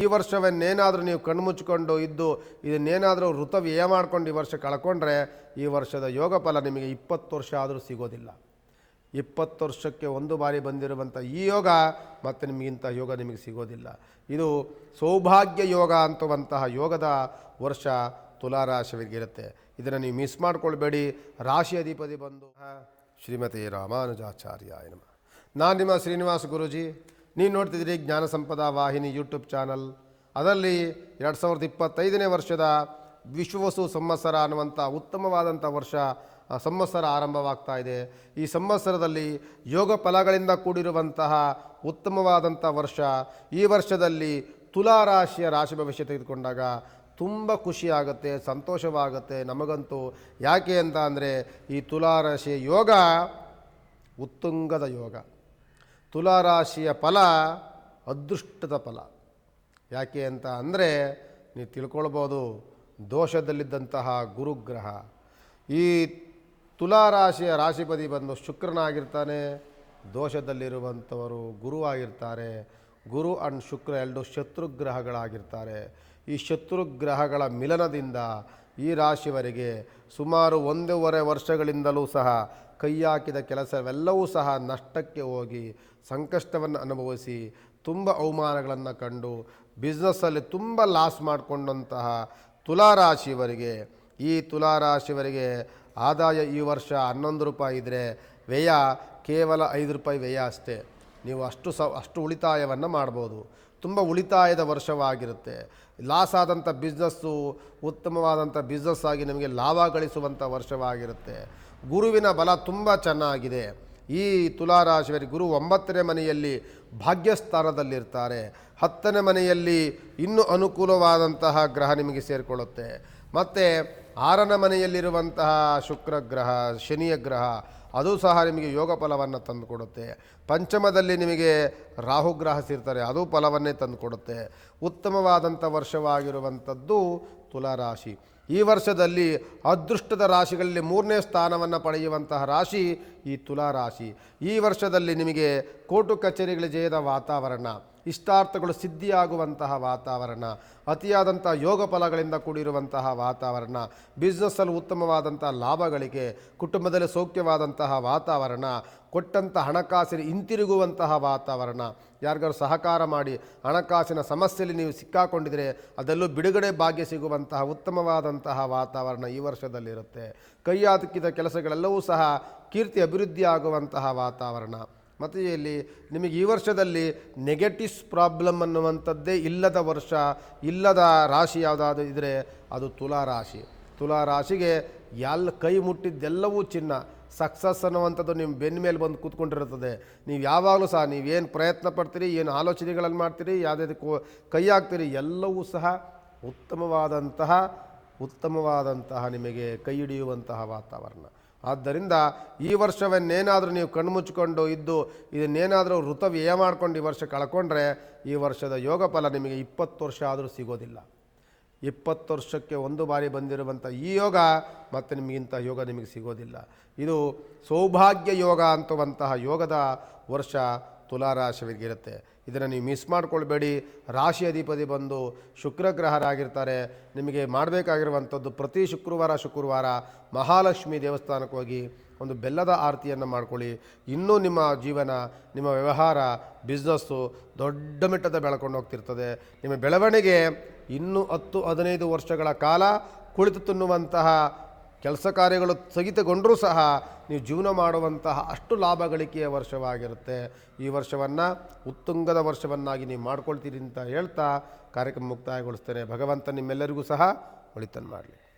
ಈ ವರ್ಷವನ್ನೇನಾದರೂ ನೀವು ಕಣ್ಮುಚ್ಕೊಂಡು ಇದ್ದು, ಇದನ್ನೇನಾದರೂ ಋತ ವ್ಯಯ ಮಾಡ್ಕೊಂಡು ಈ ವರ್ಷ ಕಳ್ಕೊಂಡ್ರೆ, ಈ ವರ್ಷದ ಯೋಗ ಫಲ ನಿಮಗೆ ಇಪ್ಪತ್ತು ವರ್ಷ ಆದರೂ ಸಿಗೋದಿಲ್ಲ. ಇಪ್ಪತ್ತು ವರ್ಷಕ್ಕೆ ಒಂದು ಬಾರಿ ಬಂದಿರುವಂಥ ಈ ಯೋಗ ಮತ್ತು ನಿಮಗಿಂತ ಯೋಗ ನಿಮಗೆ ಸಿಗೋದಿಲ್ಲ. ಇದು ಸೌಭಾಗ್ಯ ಯೋಗ ಅಂತುವಂತಹ ಯೋಗದ ವರ್ಷ ತುಲಾರಾಶಿಗಿರುತ್ತೆ ಇದನ್ನು ನೀವು ಮಿಸ್ ಮಾಡಿಕೊಳ್ಬೇಡಿ. ರಾಶಿ ಅಧಿಪತಿ ಬಂದು, ಶ್ರೀಮತಿ ರಾಮಾನುಜಾಚಾರ್ಯ ನಮ. ನಾನು ನಿಮ್ಮ ಶ್ರೀನಿವಾಸ ಗುರೂಜಿ. ನೀವು ನೋಡ್ತಿದ್ದೀರಿ ಜ್ಞಾನ ಸಂಪದ ವಾಹಿನಿ ಯೂಟ್ಯೂಬ್ ಚಾನಲ್. ಅದರಲ್ಲಿ ಎರಡು ಸಾವಿರದ ಇಪ್ಪತ್ತೈದನೇ ವರ್ಷದ ವಿಶ್ವವಸು ಸಂವತ್ಸರ ಅನ್ನುವಂಥ ಉತ್ತಮವಾದಂಥ ವರ್ಷ ಸಂವತ್ಸರ ಆರಂಭವಾಗ್ತಾ ಇದೆ. ಈ ಸಂವತ್ಸರದಲ್ಲಿ ಯೋಗ ಫಲಗಳಿಂದ ಕೂಡಿರುವಂತಹ ಉತ್ತಮವಾದಂಥ ವರ್ಷ. ಈ ವರ್ಷದಲ್ಲಿ ತುಲಾರಾಶಿಯ ರಾಶಿ ಭವಿಷ್ಯ ತೆಗೆದುಕೊಂಡಾಗ ತುಂಬ ಖುಷಿಯಾಗುತ್ತೆ ಸಂತೋಷವಾಗುತ್ತೆ ನಮಗಂತೂ. ಯಾಕೆ ಅಂತ ಅಂದರೆ ಈ ತುಲಾರಾಶಿಯ ಯೋಗ ಉತ್ತುಂಗದ ಯೋಗ. ತುಲಾರಾಶಿಯ ಫಲ ಅದೃಷ್ಟದ ಫಲ. ಯಾಕೆ ಅಂತ ಅಂದರೆ ನೀವು ತಿಳ್ಕೊಳ್ಬೋದು ದೋಷದಲ್ಲಿದ್ದಂತಹ ಗುರುಗ್ರಹ. ಈ ತುಲಾರಾಶಿಯ ರಾಶಿಪತಿ ಬಂದು ಶುಕ್ರನಾಗಿರ್ತಾನೆ, ದೋಷದಲ್ಲಿರುವಂಥವರು ಗುರು ಆಗಿರ್ತಾರೆ, ಗುರು ಅಂಡ್ ಶುಕ್ರ ಎರಡು ಶತ್ರುಗ್ರಹಗಳಾಗಿರ್ತಾರೆ. ಈ ಶತ್ರುಗ್ರಹಗಳ ಮಿಲನದಿಂದ ಈ ರಾಶಿವರಿಗೆ ಸುಮಾರು ಒಂದೂವರೆ ವರ್ಷಗಳಿಂದಲೂ ಸಹ ಕೈ ಹಾಕಿದ ಕೆಲಸವೆಲ್ಲವೂ ಸಹ ನಷ್ಟಕ್ಕೆ ಹೋಗಿ ಸಂಕಷ್ಟವನ್ನು ಅನುಭವಿಸಿ ತುಂಬ ಅವಮಾನಗಳನ್ನು ಕಂಡು ಬಿಸ್ನೆಸ್ಸಲ್ಲಿ ತುಂಬ ಲಾಸ್ ಮಾಡಿಕೊಂಡಂತಹ ತುಲಾರಾಶಿಯವರಿಗೆ, ಈ ತುಲಾರಾಶಿಯವರಿಗೆ ಆದಾಯ ಈ ವರ್ಷ ಹನ್ನೊಂದು ರೂಪಾಯಿ ಇದ್ದರೆ ವ್ಯಯ ಕೇವಲ ಐದು ರೂಪಾಯಿ ವ್ಯಯ ಅಷ್ಟೇ. ನೀವು ಅಷ್ಟು ಸ, ಅಷ್ಟು ಉಳಿತಾಯವನ್ನು ಮಾಡ್ಬೋದು. ತುಂಬ ಉಳಿತಾಯದ ವರ್ಷವಾಗಿರುತ್ತೆ. ಲಾಸ್ ಆದಂಥ ಬಿಸ್ನೆಸ್ಸು ಉತ್ತಮವಾದಂಥ ಬಿಸ್ನೆಸ್ ಆಗಿ ನಿಮಗೆ ಲಾಭ ಗಳಿಸುವಂಥ ವರ್ಷವಾಗಿರುತ್ತೆ. ಗುರುವಿನ ಬಲ ತುಂಬ ಚೆನ್ನಾಗಿದೆ. ಈ ತುಲಾರಾಶಿಯವರಿಗೆ ಗುರು ಒಂಬತ್ತನೇ ಮನೆಯಲ್ಲಿ ಭಾಗ್ಯಸ್ಥಾನದಲ್ಲಿರ್ತಾರೆ. ಹತ್ತನೇ ಮನೆಯಲ್ಲಿ ಇನ್ನೂ ಅನುಕೂಲವಾದಂತಹ ಗ್ರಹ ನಿಮಗೆ ಸೇರಿಕೊಳ್ಳುತ್ತೆ. ಮತ್ತು ಆರನೇ ಮನೆಯಲ್ಲಿರುವಂತಹ ಶುಕ್ರ ಗ್ರಹ, ಶನಿಯ ಗ್ರಹ, ಅದು ಸಹ ನಿಮಗೆ ಯೋಗ ಫಲವನ್ನು ತಂದುಕೊಡುತ್ತೆ. ಪಂಚಮದಲ್ಲಿ ನಿಮಗೆ ರಾಹುಗ್ರಹ ಸೇರ್ತಾರೆ, ಅದು ಫಲವನ್ನೇ ತಂದುಕೊಡುತ್ತೆ. ಉತ್ತಮವಾದಂಥ ವರ್ಷವಾಗಿರುವಂಥದ್ದು ತುಲಾರಾಶಿ. ಈ ವರ್ಷದಲ್ಲಿ ಅದೃಷ್ಟದ ರಾಶಿಗಳಲ್ಲಿ ಮೂರನೇ ಸ್ಥಾನವನ್ನು ಪಡೆಯುವಂತಹ ರಾಶಿ ಈ ತುಲಾರಾಶಿ. ಈ ವರ್ಷದಲ್ಲಿ ನಿಮಗೆ ಕೋರ್ಟು ಕಚೇರಿಗಳ ಜಯದ ವಾತಾವರಣ. ಇಷ್ಟಾರ್ಥಗಳು ಸಿದ್ಧಿಯಾಗುವಂತಹ ವಾತಾವರಣ, ಅತಿಯಾದಂಥ ಯೋಗ ಫಲಗಳಿಂದ ಕೂಡಿರುವಂತಹ ವಾತಾವರಣ ಬಿಸ್ನೆಸ್ಸಲ್ಲಿ ಉತ್ತಮವಾದಂಥ ಲಾಭಗಳಿಗೆ, ಕುಟುಂಬದಲ್ಲಿ ಸೌಖ್ಯವಾದಂತಹ ವಾತಾವರಣ, ಕೊಟ್ಟಂಥ ಹಣಕಾಸಿನ ಹಿಂತಿರುಗುವಂತಹ ವಾತಾವರಣ. ಯಾರಿಗಾರು ಸಹಕಾರ ಮಾಡಿ ಹಣಕಾಸಿನ ಸಮಸ್ಯೆಯಲ್ಲಿ ನೀವು ಸಿಕ್ಕಾಕೊಂಡಿದ್ರೆ ಅದೆಲ್ಲೂ ಬಿಡುಗಡೆ ಭಾಗ್ಯ ಸಿಗುವಂತಹ ಉತ್ತಮವಾದಂತಹ ವಾತಾವರಣ ಈ ವರ್ಷದಲ್ಲಿರುತ್ತೆ. ಕೈ ಕೆಲಸಗಳೆಲ್ಲವೂ ಸಹ ಕೀರ್ತಿ ಅಭಿವೃದ್ಧಿಯಾಗುವಂತಹ ವಾತಾವರಣ. ಮತ್ತು ಇಲ್ಲಿ ನಿಮಗೆ ಈ ವರ್ಷದಲ್ಲಿ ನೆಗೆಟಿವ್ಸ್ ಪ್ರಾಬ್ಲಮ್ ಅನ್ನುವಂಥದ್ದೇ ಇಲ್ಲದ ವರ್ಷ, ಇಲ್ಲದ ರಾಶಿ ಯಾವುದಾದ್ರು ಇದ್ದರೆ ಅದು ತುಲಾ ರಾಶಿ. ತುಲಾ ರಾಶಿಗೆ ಎಲ್ಲ ಕೈ ಮುಟ್ಟಿದ್ದೆಲ್ಲವೂ ಚಿನ್ನ. ಸಕ್ಸಸ್ ಅನ್ನುವಂಥದ್ದು ನಿಮ್ಮ ಬೆನ್ನ ಮೇಲೆ ಬಂದು ಕೂತ್ಕೊಂಡಿರುತ್ತದೆ. ನೀವು ಯಾವಾಗಲೂ ಸಹ ನೀವೇನು ಪ್ರಯತ್ನ ಪಡ್ತೀರಿ, ಏನು ಆಲೋಚನೆಗಳನ್ನು ಮಾಡ್ತೀರಿ ಯಾವುದೇ ಕೈ ಹಾಕ್ತೀರಿ, ಎಲ್ಲವೂ ಸಹ ಉತ್ತಮವಾದಂತಹ ಉತ್ತಮವಾದಂತಹ ನಿಮಗೆ ಕೈ ಹಿಡಿಯುವಂತಹ ವಾತಾವರಣ. ಆದ್ದರಿಂದ ಈ ವರ್ಷವನ್ನೇನಾದರೂ ನೀವು ಕಣ್ಮುಚ್ಕೊಂಡು ಇದ್ದು, ಇದನ್ನೇನಾದರೂ ವೃತ ವ್ಯಯ ಮಾಡಿಕೊಂಡು ಈ ವರ್ಷ ಕಳ್ಕೊಂಡ್ರೆ, ಈ ವರ್ಷದ ಯೋಗ ಫಲ ನಿಮಗೆ ಇಪ್ಪತ್ತು ವರ್ಷ ಆದರೂ ಸಿಗೋದಿಲ್ಲ. ಇಪ್ಪತ್ತು ವರ್ಷಕ್ಕೆ ಒಂದು ಬಾರಿ ಬಂದಿರುವಂಥ ಈ ಯೋಗ ಮತ್ತು ನಿಮಗಿಂಥ ಯೋಗ ನಿಮಗೆ ಸಿಗೋದಿಲ್ಲ. ಇದು ಸೌಭಾಗ್ಯ ಯೋಗ ಅಂತುವಂತಹ ಯೋಗದ ವರ್ಷ ತುಲಾರಾಶಿಯವರಿಗಿರುತ್ತೆ ಇದನ್ನು ನೀವು ಮಿಸ್ ಮಾಡ್ಕೊಳ್ಬೇಡಿ. ರಾಶಿ ಅಧಿಪತಿ ಬಂದು ಶುಕ್ರಗ್ರಹರಾಗಿರ್ತಾರೆ. ನಿಮಗೆ ಮಾಡಬೇಕಾಗಿರುವಂಥದ್ದು ಪ್ರತಿ ಶುಕ್ರವಾರ ಶುಕ್ರವಾರ ಮಹಾಲಕ್ಷ್ಮಿ ದೇವಸ್ಥಾನಕ್ಕೆ ಹೋಗಿ ಒಂದು ಬೆಲ್ಲದ ಆರತಿಯನ್ನು ಮಾಡ್ಕೊಳ್ಳಿ. ಇನ್ನೂ ನಿಮ್ಮ ಜೀವನ, ನಿಮ್ಮ ವ್ಯವಹಾರ ಬಿಸ್ನೆಸ್ಸು ದೊಡ್ಡ ಮಟ್ಟದ ಬೆಳ್ಕೊಂಡು ಹೋಗ್ತಿರ್ತದೆ. ನಿಮ್ಮ ಬೆಳವಣಿಗೆ ಇನ್ನೂ ಹತ್ತು, ಹದಿನೈದು ವರ್ಷಗಳ ಕಾಲ ಕುಳಿತು ತಿನ್ನುವಂತಹ ಕೆಲಸ ಕಾರ್ಯಗಳು ಸ್ಥಗಿತಗೊಂಡರೂ ಸಹ ನೀವು ಜೀವನ ಮಾಡುವಂತಹ ಅಷ್ಟು ಲಾಭ ಗಳಿಕೆಯ ವರ್ಷವಾಗಿರುತ್ತೆ. ಈ ವರ್ಷವನ್ನು ಉತ್ತುಂಗದ ವರ್ಷವನ್ನಾಗಿ ನೀವು ಮಾಡ್ಕೊಳ್ತೀರಿ ಅಂತ ಹೇಳ್ತಾ ಕಾರ್ಯಕ್ರಮ ಮುಕ್ತಾಯಗೊಳಿಸ್ತೇನೆ. ಭಗವಂತ ನಿಮ್ಮೆಲ್ಲರಿಗೂ ಸಹ ಒಳಿತನ್ನು ಮಾಡಲಿ.